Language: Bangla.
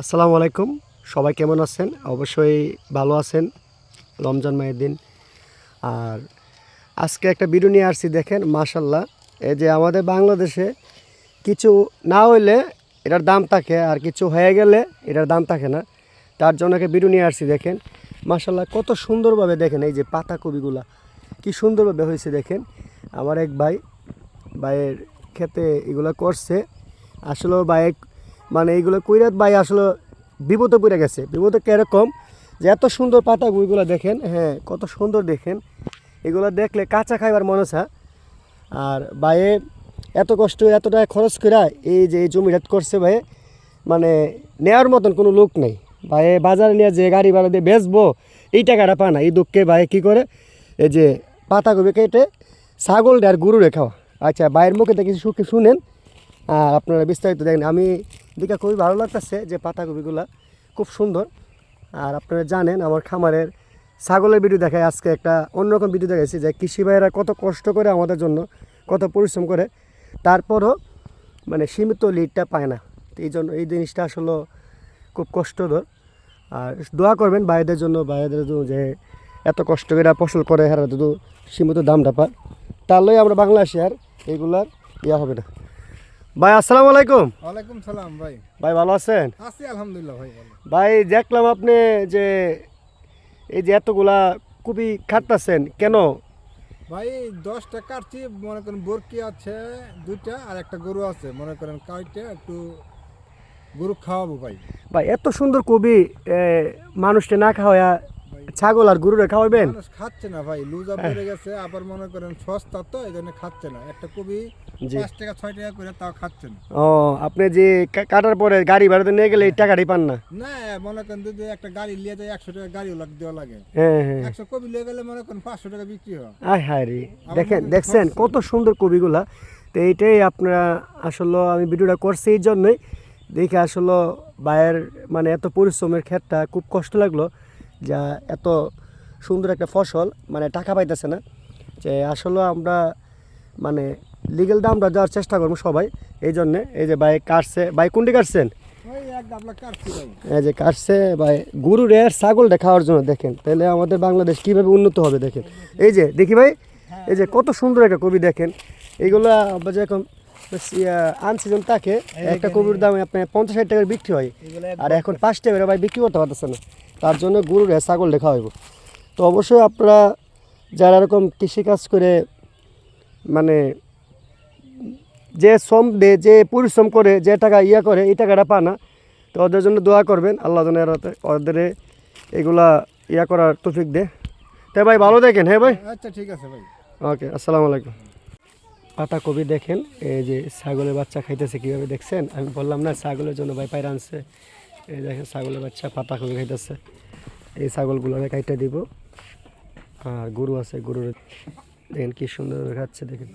আসসালামু আলাইকুম। সবাই কেমন আছেন? অবশ্যই ভালো আছেন। রমজান মায়ের দিন। আর আজকে একটা ভিডিও নিয়ে আসছি, দেখেন মাশাল্লাহ এই যে আমাদের বাংলাদেশে কিছু না হইলে এটার দাম থাকে, আর কিছু হয়ে গেলে এটার দাম থাকে না। তার জন্য একটা ভিডিও নিয়ে আসছি, দেখেন। মাশাল্লাহ কত সুন্দরভাবে দেখেন, এই যে পাতাকপিগুলা কি সুন্দরভাবে হয়েছে, দেখেন। আমার এক ভাই, ভাইয়ের খেতে এগুলো করছে। আসলে ভাই মানে এইগুলো কইরাত ভাই আসলে বিপদে পড়ে গেছে। বিপদে কীরকম যে এত সুন্দর পাতা গুইগুলো দেখেন হ্যাঁ কত সুন্দর দেখেন। এগুলো দেখলে কাঁচা খাইবার মনে হয় আর ভাইয়ে এত কষ্ট, এত টাকা খরচ করে এই যে এই জমি জমিটা করছে ভাই মানে নেওয়ার মতন কোনো লোক নেই। ভাই, বাজারে নিয়ে যে গাড়ি ভাড়া দিয়ে বেচবো, এই টাকাটা পায় না। এই দুঃখে ভাই কী করে? এই যে পাতাকপি কেটে ছাগল আর গরু খাওয়া। আচ্ছা ভাইয়ের মুখে কিছু সুখে শুনেন, আর আপনারা বিস্তারিত দেখেন। আমি দিকে খুবই ভালো লাগতেছে যে পাতাকপিগুলা খুব সুন্দর। আর আপনারা জানেন, আমার খামারের ছাগলের ভিডিও দেখায় আজকে একটা অন্যরকম ভিডিও দেখাইছি যে কৃষি ভাইয়েরা কত কষ্ট করে আমাদের জন্য কত পরিশ্রম করে। তারপরও মানে সীমিত লিডটা পায় না। তো এই জন্য এই জিনিসটা আসলে খুব কষ্টকর। আর দোয়া করবেন ভাইদের জন্য জন্য যে এত কষ্ট করে ফসল করে হেরা শুধু সীমিত দামটা পায় তাহলেই আমরা বাংলাদেশে আর এইগুলার ইয়া হবে না। ভাই আসসালামু আলাইকুম। ওয়ালাইকুম সালাম ভাই। ভাই ভালো আছেন? আছি আলহামদুলিল্লাহ ভাই ভাই দেখলাম আপনি যে এই যে এতগুলা কপি খাটতেছেন কেন? ভাই দশটা কাটছি মনে করেন বরকি আছে দুইটা আর একটা গরু আছে। মনে করেন কাইটে একটু গরু খাওয়াবো ভাই। ভাই এত সুন্দর কবি এ, মানুষকে না খাওয়া ছাগল আর গরুরে খাওয়াবেন খাচ্ছে না ভাই লুজা বেড়ে গেছে আবার মনে করেন সস্তা তো এই জন্য খাচ্ছে না। একটা কবি পাঁচ টাকা ছয় টাকা করে তাও খাচ্ছে না। ও আপনি যে কাটার পরে গাড়ি ভাড়াতে নিয়ে গেলে এই টাকাটি পান না? না মনে করেন যদি একটা গাড়ি নিয়ে যায় একশো টাকা গাড়ি লাগ দেওয়া লাগে। হ্যাঁ হ্যাঁ। একশো কবি নিয়ে গেলে মনে করেন পাঁচশো টাকা বিক্রি হয়। আয় হায় রে দেখেন দেখছেন কত সুন্দর কবিগুলা। তো এইটাই আপনারা আসলে আমি ভিডিওটা করছি এই জন্যই। দেখে আসলে ভাইয়ের মানে এত পরিশ্রমের ক্ষেত্রটা খুব কষ্ট লাগল। যা এত সুন্দর একটা ফসল মানে টাকা পাইতেছে না। যে আসলে আমরা মানে লিগেল দামটা দেওয়ার চেষ্টা করব সবাই এই জন্যে। এই যে ভাই কাটছে ভাই কোনটি কাটছেন? এই যে কাটছে ভাই গরুর আর ছাগলটা খাওয়ার জন্য দেখেন। তাহলে আমাদের বাংলাদেশ কীভাবে উন্নত হবে দেখেন। এই যে দেখি ভাই এই যে কত সুন্দর একটা কবি দেখেন। এইগুলো আমরা যখন আনসিজন থাকে একটা কবির দাম আপনার পঞ্চাশ ষাট টাকার বিক্রি হয়। আর এখন পাঁচ টাকা ভাই বিক্রি করতে পারতেছে না। তার জন্য আর ছাগল দেখা হইব। তো অবশ্যই আপনারা যারা এরকম কৃষিকাজ করে মানে যে শ্রম দে যে পরিশ্রম করে যে টাকা ইয়া করে এই টাকাটা পা না তো ওদের জন্য দোয়া করবেন। আল্লাহ জনের ওদের এগুলা ইয়া করার তৌফিক দে তাই ভাই ভালো দেখেন হ্যাঁ ভাই? আচ্ছা ঠিক আছে ভাই। ওকে আসসালামু আলাইকুম। পাতা কবি দেখেন এই যে ছাগলের বাচ্চা খাইতেছে কীভাবে দেখছেন? আমি বললাম না ছাগলের জন্য ভাই পায়রা আনছে। এই দেখেন ছাগলের বাচ্চা পাতা খুলে খাইতেছে। এই ছাগলগুলো কাইটে দিব। আর গরু আছে, গরুর দেখেন কি সুন্দর খাচ্ছে, দেখেন।